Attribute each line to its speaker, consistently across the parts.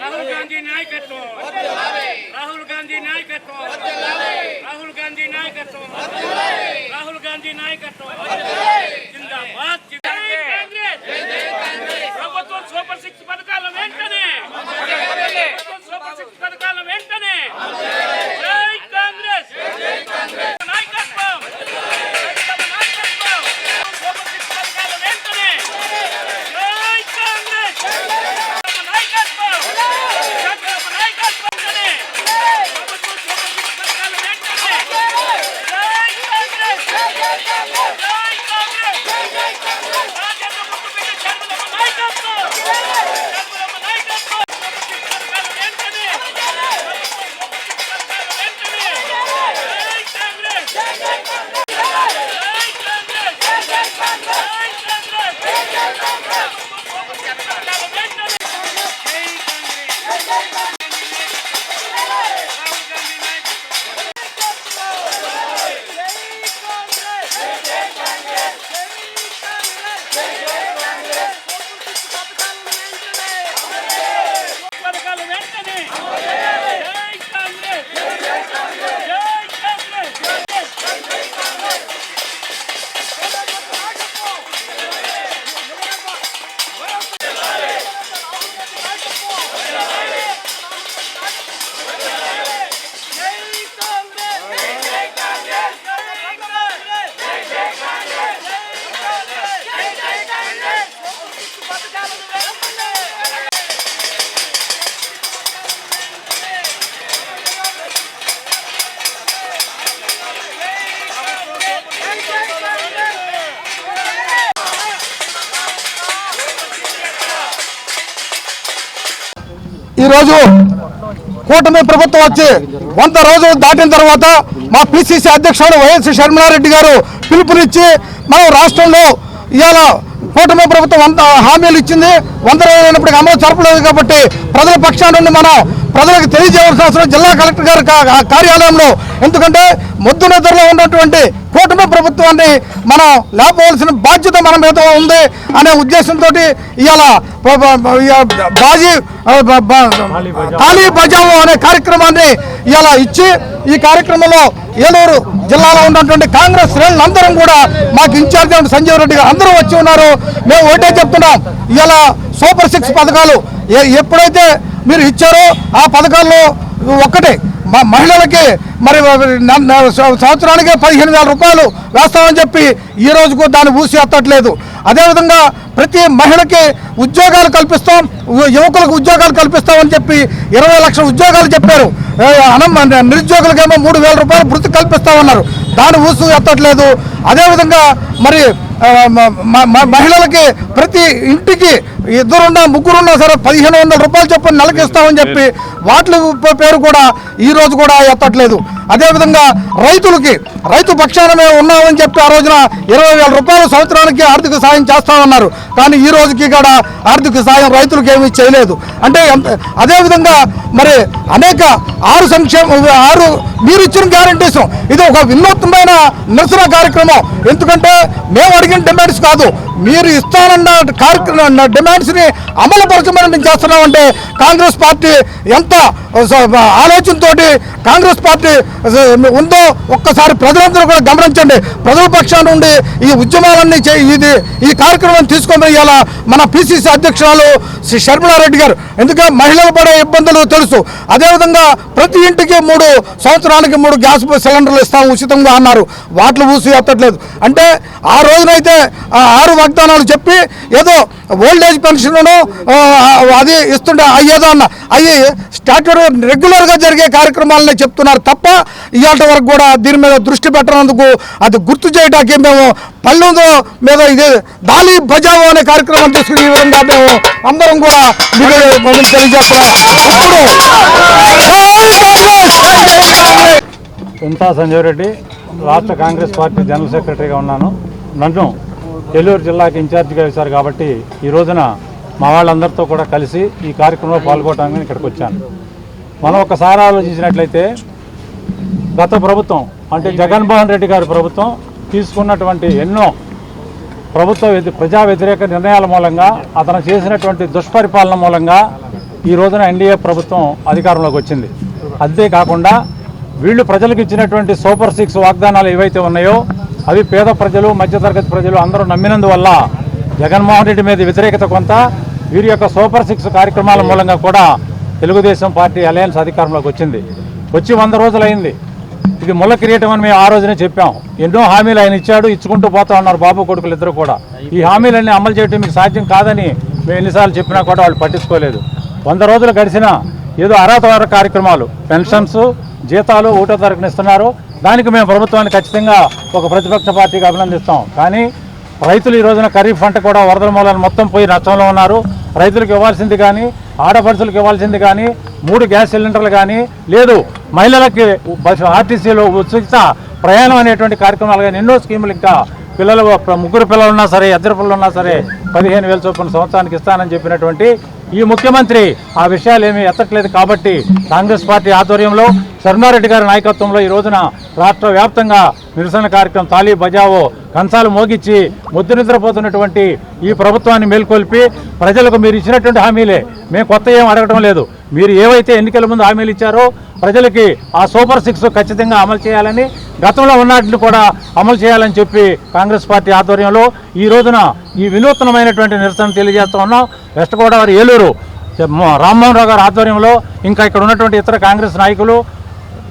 Speaker 1: రాహుల్ గాంధీ నాయకత్వం. రాహుల్ గాంధీ నాయకత్వం. రాహుల్ గాంధీ నాయకత్వం. రాహుల్ గాంధీ నాయకత్వం. జిందాబాద్.
Speaker 2: ఈరోజు కూటమి ప్రభుత్వం వచ్చి వంద రోజులు దాటిన తర్వాత మా పిసిసి అధ్యక్షుడు వైఎస్ షర్మిలారెడ్డి గారు పిలుపునిచ్చి మనం రాష్ట్రంలో ఇవాళ కూటమి ప్రభుత్వం వంద హామీలు ఇచ్చింది. వంద రోజులైనప్పటికీ అమలు జరపలేదు కాబట్టి ప్రజల పక్షాన నుండి మనం ప్రజలకు తెలియజేయవలసిన అవసరం జిల్లా కలెక్టర్ గారి కా- కార్యాలయంలో. ఎందుకంటే మొద్దు నిద్రలో ఉన్నటువంటి కూటమి ప్రభుత్వాన్ని మనం లేపవలసిన బాధ్యత మన మీద ఉంది అనే ఉద్దేశంతో ఇవాళ బాజీ తాళీ అనే కార్యక్రమాన్ని ఇలా ఇచ్చి ఈ కార్యక్రమంలో ఏలూరు జిల్లాలో ఉన్నటువంటి కాంగ్రెస్ శ్రేణులందరం కూడా మాకు ఇన్ఛార్జ్ సంజీవ్ రెడ్డి గారు అందరూ వచ్చి ఉన్నారు. మేము ఒకటే చెప్తున్నాం. ఇలా సూపర్ సిక్స్ పథకాలు ఏ- ఎప్పుడైతే మీరు ఇచ్చారో ఆ పథకాల్లో ఒక్కటే. మా మహిళలకి మరి సంవత్సరానికి పదిహేను వేల రూపాయలు వేస్తామని చెప్పి ఈ రోజుకు దాన్ని ఊసి ఎత్తట్లేదు. అదేవిధంగా ప్రతి మహిళకి ఉద్యోగాలు కల్పిస్తాం యువకులకు ఉద్యోగాలు కల్పిస్తామని చెప్పి ఇరవై లక్షల ఉద్యోగాలు చెప్పారు. అనం నిరుద్యోగులకేమో మూడు వేల రూపాయలు వృత్తి కల్పిస్తామన్నారు. దాన్ని ఊసు ఎత్తట్లేదు. అదేవిధంగా మరి మహిళలకి ప్రతి ఇంటికి ఇద్దరున్నా ముగ్గురున్నా సరే పదిహేను వందల రూపాయలు చొప్పున నెలకి ఇస్తామని చెప్పి వాటి పేరు కూడా ఈ రోజు కూడా ఎత్తట్లేదు. అదేవిధంగా రైతులకి రైతు పక్షాన ఉన్నామని చెప్పి ఆ రోజున ఇరవై వేల రూపాయలు సంవత్సరానికి ఆర్థిక సాయం చేస్తామన్నారు. కానీ ఈ రోజుకి కూడా ఆర్థిక సాయం రైతులకు ఏమీ చేయలేదు. అంటే అదేవిధంగా మరి అనేక ఆరు సంక్షేమ ఆరు మీరు ఇచ్చిన గ్యారంటీస్ ఇది ఒక వినూత్నమైన నిరసన కార్యక్రమం. ఎందుకంటే మేము అడిగిన డిమాండ్స్ కాదు. మీరు ఇస్తానన్న కార్యక్రమం డిమాండ్స్ని అమలుపరచమని మేము చేస్తున్నామంటే కాంగ్రెస్ పార్టీ ఎంత ఆలోచనతో కాంగ్రెస్ పార్టీ ఉందో ఒక్కసారి ప్రజలందరూ కూడా గమనించండి. ప్రజల పక్షాన నుండి ఈ ఉద్యమాలన్నీ ఇది ఈ కార్యక్రమం తీసుకొని ఇవాళ మన పిసిసి అధ్యక్షురాలు శ్రీ శర్మిలారెడ్డి గారు. ఎందుకంటే మహిళలు పడే ఇబ్బందులు తెలుసు. అదేవిధంగా ప్రతి ఇంటికి మూడు సంవత్సరానికి మూడు గ్యాస్ సిలిండర్లు ఇస్తాం ఉచితంగా అన్నారు. వాటిని ఊసి ఎత్తట్లేదు. అంటే ఆ రోజునైతే ఆరు వాగ్దానాలు చెప్పి ఏదో ఓల్డ్ ఏజ్ పెన్షన్ అది ఇస్తుంటే అయ్యేదో అన్న. అవి స్టాట్యూడ్ రెగ్యులర్గా జరిగే కార్యక్రమాలనే చెప్తున్నారు తప్ప ఇవాళ వరకు కూడా దీని మీద దృష్టి పెట్టనందుకు అది గుర్తు చేయడానికి మేము పల్లె మీద ఇది దాలి బజావో అనే కార్యక్రమం తీసుకుని ఈ విధంగా మేము అందరం కూడా మీకు తెలియజేస్తున్నాం
Speaker 3: చింతా సంజయ్ రెడ్డి రాష్ట్ర కాంగ్రెస్ పార్టీ జనరల్ సెక్రటరీగా ఉన్నాను. నన్ను ఏలూరు జిల్లాకి ఇన్ఛార్జిగా వేశారు కాబట్టి ఈ రోజున మా వాళ్ళందరితో కూడా కలిసి ఈ కార్యక్రమంలో పాల్గొనడానికి ఇక్కడికి వచ్చాను. మనం ఒకసారి ఆలోచించినట్లయితే గత ప్రభుత్వం అంటే జగన్మోహన్ రెడ్డి గారి ప్రభుత్వం తీసుకున్నటువంటి ఎన్నో ప్రభుత్వ ప్రజా వ్యతిరేక నిర్ణయాల మూలంగా అతను చేసినటువంటి దుష్పరిపాలన మూలంగా ఈ రోజున ఎన్డీఏ ప్రభుత్వం అధికారంలోకి వచ్చింది. అంతేకాకుండా వీళ్ళు ప్రజలకు ఇచ్చినటువంటి సూపర్ సిక్స్ వాగ్దానాలు ఏవైతే ఉన్నాయో అవి పేద ప్రజలు మధ్యతరగతి ప్రజలు అందరూ నమ్మినందువల్ల జగన్మోహన్ రెడ్డి మీద వ్యతిరేకత కొంత వీరి యొక్క సూపర్ సిక్స్ కార్యక్రమాల మూలంగా కూడా తెలుగుదేశం పార్టీ అలయన్స్ అధికారంలోకి వచ్చింది. వచ్చి వంద రోజులైంది. ఇది ముళ్ళ కిరీటం అని మేము ఆ రోజునే చెప్పాం. ఎన్నో హామీలు ఆయన ఇచ్చాడు ఇచ్చుకుంటూ పోతా ఉన్నారు బాబు కొడుకులు ఇద్దరు కూడా. ఈ హామీలన్నీ అమలు చేయడం మీకు సాధ్యం కాదని మేము ఎన్నిసార్లు చెప్పినా కూడా వాళ్ళు పట్టించుకోలేదు. వంద రోజులు గడిచినా ఏదో అర్హత కార్యక్రమాలు పెన్షన్స్ జీతాలు ఒకటో తారీఖున ఇస్తున్నారు. దానికి మేము ప్రభుత్వాన్ని ఖచ్చితంగా ఒక ప్రతిపక్ష పార్టీకి అభినందిస్తాం. కానీ రైతులు ఈ రోజున ఖరీఫ్ పంట కూడా వరదల మూలాన్ని మొత్తం పోయి నష్టంలో ఉన్నారు. రైతులకు ఇవ్వాల్సింది కానీ ఆడపడుచులకు ఇవ్వాల్సింది కానీ మూడు గ్యాస్ సిలిండర్లు కానీ లేదు మహిళలకి బస్సు ఆర్టీసీలో ఉచిత ప్రయాణం అనేటువంటి కార్యక్రమాలు కానీ ఎన్నో స్కీములు ఇంకా పిల్లలు ముగ్గురు పిల్లలు ఉన్నా సరే ఇద్దరు పిల్లలు ఉన్నా సరే పదిహేను వేల చొప్పున సంవత్సరానికి ఇస్తానని చెప్పినటువంటి ఈ ముఖ్యమంత్రి ఆ విషయాలు ఏమీ ఎత్తట్లేదు కాబట్టి కాంగ్రెస్ పార్టీ ఆధ్వర్యంలో శర్మారెడ్డి గారి నాయకత్వంలో ఈ రోజున రాష్ట్ర వ్యాప్తంగా నిరసన కార్యక్రమం తాలీ బజావో కంచాలు మోగించి ముద్దు నిద్రపోతున్నటువంటి ఈ ప్రభుత్వాన్ని మేల్కొల్పి ప్రజలకు మీరు ఇచ్చినటువంటి హామీలే. మేము కొత్త ఏం అడగడం లేదు. మీరు ఏవైతే ఎన్నికల ముందు హామీలు ఇచ్చారో ప్రజలకి ఆ సూపర్ సిక్స్ ఖచ్చితంగా అమలు చేయాలని గతంలో ఉన్నట్లు కూడా అమలు చేయాలని చెప్పి కాంగ్రెస్ పార్టీ ఆధ్వర్యంలో ఈ రోజున ఈ వినూత్నమైనటువంటి నిరసన తెలియజేస్తూ ఉన్నాం. వెస్ట్ గోదావరి ఏలూరు రామ్మోహన్ రావు గారి ఆధ్వర్యంలో ఇంకా ఇక్కడ ఉన్నటువంటి ఇతర కాంగ్రెస్ నాయకులు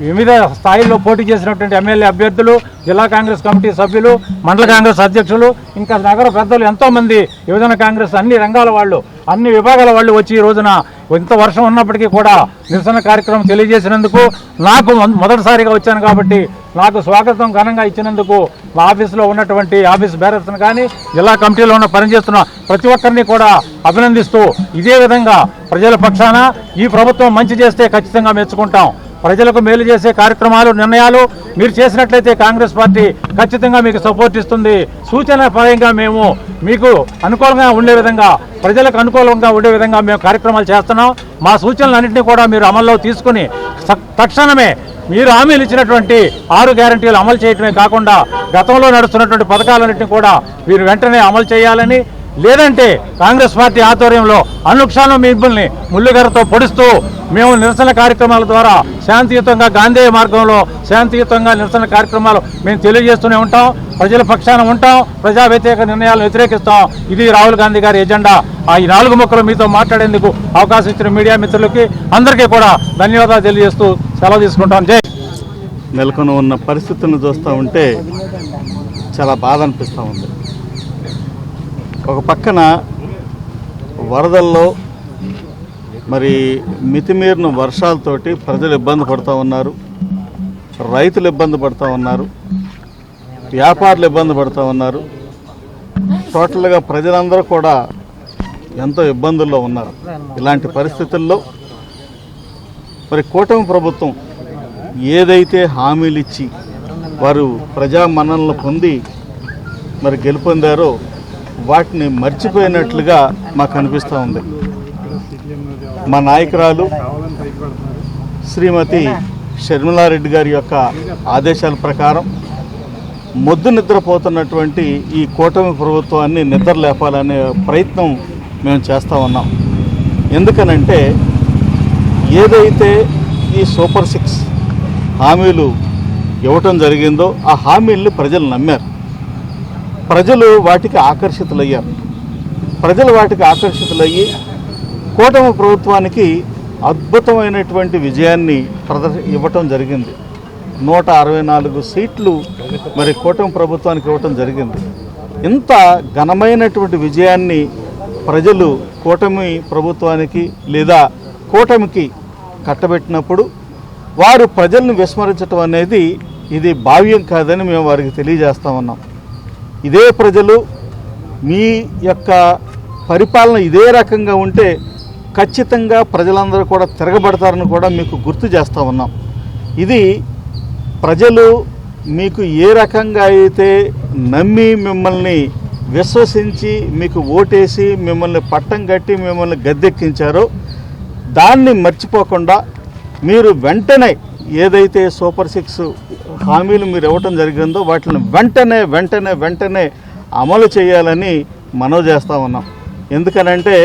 Speaker 3: వివిధ స్థాయిల్లో పోటీ చేసినటువంటి ఎమ్మెల్యే అభ్యర్థులు జిల్లా కాంగ్రెస్ కమిటీ సభ్యులు మండల కాంగ్రెస్ అధ్యక్షులు ఇంకా నగర పెద్దలు ఎంతోమంది యువజన కాంగ్రెస్ అన్ని రంగాల వాళ్ళు అన్ని విభాగాల వాళ్ళు వచ్చి ఈ రోజున ఇంత వర్షం ఉన్నప్పటికీ కూడా నిరసన కార్యక్రమం తెలియజేసినందుకు నాకు మొదటిసారిగా వచ్చాను కాబట్టి నాకు స్వాగతం ఘనంగా ఇచ్చినందుకు మా ఆఫీసులో ఉన్నటువంటి ఆఫీస్ బేరర్స్ని కానీ జిల్లా కమిటీలో ఉన్న పనిచేస్తున్న ప్రతి ఒక్కరిని కూడా అభినందిస్తూ ఇదే విధంగా ప్రజల పక్షాన ఈ ప్రభుత్వం మంచి చేస్తే ఖచ్చితంగా మెచ్చుకుంటాం. ప్రజలకు మేలు చేసే కార్యక్రమాలు నిర్ణయాలు మీరు చేసినట్లయితే కాంగ్రెస్ పార్టీ ఖచ్చితంగా మీకు సపోర్ట్ ఇస్తుంది. సూచన పరంగా మేము మీకు అనుకూలంగా ఉండే విధంగా ప్రజలకు అనుకూలంగా ఉండే విధంగా మేము కార్యక్రమాలు చేస్తున్నాం. మా సూచనలన్నింటినీ కూడా మీరు అమల్లో తీసుకుని తక్షణమే మీరు హామీలు ఇచ్చినటువంటి ఆరు గ్యారంటీలు అమలు చేయటమే కాకుండా గతంలో నడుస్తున్నటువంటి పథకాలన్నింటినీ కూడా మీరు వెంటనే అమలు చేయాలని లేదంటే కాంగ్రెస్ పార్టీ ఆధ్వర్యంలో అనుక్షణం మిమ్మల్ని ముల్లుగరతో పొడుస్తూ మేము నిరసన కార్యక్రమాల ద్వారా శాంతియుతంగా గాంధేయ మార్గంలో శాంతియుతంగా నిరసన కార్యక్రమాలు మేము తెలియజేస్తూనే ఉంటాం. ప్రజల పక్షాన ఉంటాం. ప్రజా వ్యతిరేక నిర్ణయాలను వ్యతిరేకిస్తాం. ఇది రాహుల్ గాంధీ గారి ఎజెండా. ఆ ఈ నాలుగు మొక్కలు మీతో మాట్లాడేందుకు అవకాశం ఇచ్చిన మీడియా మిత్రులకి అందరికీ కూడా ధన్యవాదాలు తెలియజేస్తూ సెలవు తీసుకుంటాం. జై
Speaker 4: నెలకొని ఉన్న పరిస్థితులను చూస్తూ ఉంటే చాలా బాధ అనిపిస్తూ ఉంది. ఒక పక్కన వరదల్లో మరి మితిమీరిన వర్షాలతోటి ప్రజలు ఇబ్బంది పడుతూ ఉన్నారు రైతులు ఇబ్బంది పడుతూ ఉన్నారు వ్యాపారులు ఇబ్బంది పడుతూ ఉన్నారు. టోటల్గా ప్రజలందరూ కూడా ఎంతో ఇబ్బందుల్లో ఉన్నారు. ఇలాంటి పరిస్థితుల్లో మరి కూటమి ప్రభుత్వం ఏదైతే హామీలు ఇచ్చి వారు ప్రజామన్ననలు పొంది మరి గెలుపొందారో వాటిని మర్చిపోయినట్లుగా మాకు అనిపిస్తూ ఉంది. మా నాయకురాలు శ్రీమతి షర్మిలారెడ్డి గారి యొక్క ఆదేశాల ప్రకారం మొద్దు నిద్రపోతున్నటువంటి ఈ కూటమి ప్రభుత్వాన్ని నిద్ర లేపాలనే ప్రయత్నం మేము చేస్తూ ఉన్నాం. ఎందుకనంటే ఏదైతే ఈ సూపర్ సిక్స్ హామీలు ఇవ్వటం జరిగిందో ఆ హామీల్ని ప్రజలు నమ్మారు. ప్రజలు వాటికి ఆకర్షితులయ్యారు. ప్రజలు వాటికి ఆకర్షితులయ్యి కూటమి ప్రభుత్వానికి అద్భుతమైనటువంటి విజయాన్ని ప్రదర్ ఇవ్వటం జరిగింది. నూట అరవై నాలుగు సీట్లు మరి కూటమి ప్రభుత్వానికి ఇవ్వటం జరిగింది. ఇంత ఘనమైనటువంటి విజయాన్ని ప్రజలు కూటమి ప్రభుత్వానికి లేదా కూటమికి కట్టబెట్టినప్పుడు వారు ప్రజలను విస్మరించడం అనేది ఇది భావ్యం కాదని మేము వారికి తెలియజేస్తా ఉన్నాం. ఇదే ప్రజలు మీ యొక్క పరిపాలన ఇదే రకంగా ఉంటే ఖచ్చితంగా ప్రజలందరూ కూడా తిరగబడతారని కూడా మీకు గుర్తు చేస్తూ ఉన్నాం. ఇది ప్రజలు మీకు ఏ రకంగా అయితే నమ్మి మిమ్మల్ని విశ్వసించి మీకు ఓటేసి మిమ్మల్ని పట్టం కట్టి మిమ్మల్ని గద్దెక్కించారో దాన్ని మర్చిపోకుండా మీరు వెంటనే ఏదైతే సూపర్ సిక్స్ హామీలు మీరు ఇవ్వటం జరిగిందో వాటిని వెంటనే వెంటనే వెంటనే అమలు చేయాలని మనవి చేస్తూ ఉన్నాం. ఎందుకనంటే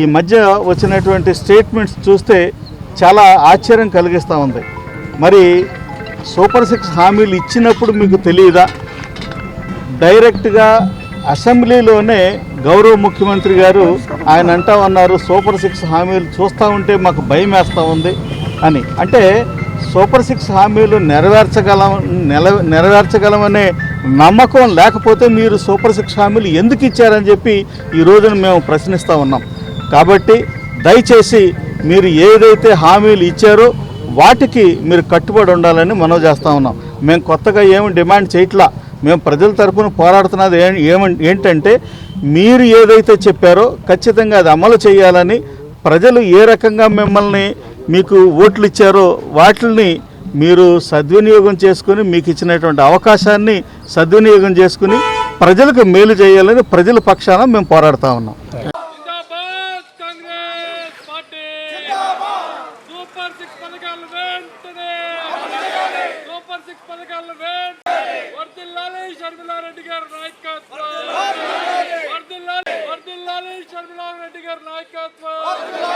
Speaker 4: ఈ మధ్య వచ్చినటువంటి స్టేట్మెంట్స్ చూస్తే చాలా ఆశ్చర్యం కలిగిస్తూ ఉంది. మరి సూపర్ సిక్స్ హామీలు ఇచ్చినప్పుడు మీకు తెలియదా? డైరెక్ట్గా అసెంబ్లీలోనే గౌరవ ముఖ్యమంత్రి గారు ఆయన అంటా ఉన్నారు సూపర్ సిక్స్ హామీలు చూస్తూ ఉంటే మాకు భయం వేస్తూ ఉంది అని. అంటే సూపర్ సిక్స్ హామీలు నెరవేర్చగలం నెల నెరవేర్చగలమనే నమ్మకం లేకపోతే మీరు సూపర్ సిక్స్ హామీలు ఎందుకు ఇచ్చారని చెప్పి ఈ రోజున మేము ప్రశ్నిస్తూ ఉన్నాం. కాబట్టి దయచేసి మీరు ఏదైతే హామీలు ఇచ్చారో వాటికి మీరు కట్టుబడి ఉండాలని మనం చేస్తూ ఉన్నాం. మేము కొత్తగా ఏమి డిమాండ్ చేయట్లా. మేము ప్రజల తరపున పోరాడుతున్నది ఏ- ఏంటంటే మీరు ఏదైతే చెప్పారో ఖచ్చితంగా అది అమలు చేయాలని ప్రజలు ఏ రకంగా మిమ్మల్ని మీకు ఓట్లు ఇచ్చారో వాటిని మీరు సద్వినియోగం చేసుకుని మీకు ఇచ్చినటువంటి అవకాశాన్ని సద్వినియోగం చేసుకుని ప్రజలకు మేలు చేయాలని ప్రజల పక్షాన మేము పోరాడుతూ ఉన్నాం.
Speaker 1: వర్దిల్లాలి షర్మిలారెడ్డి నాయకత్వం.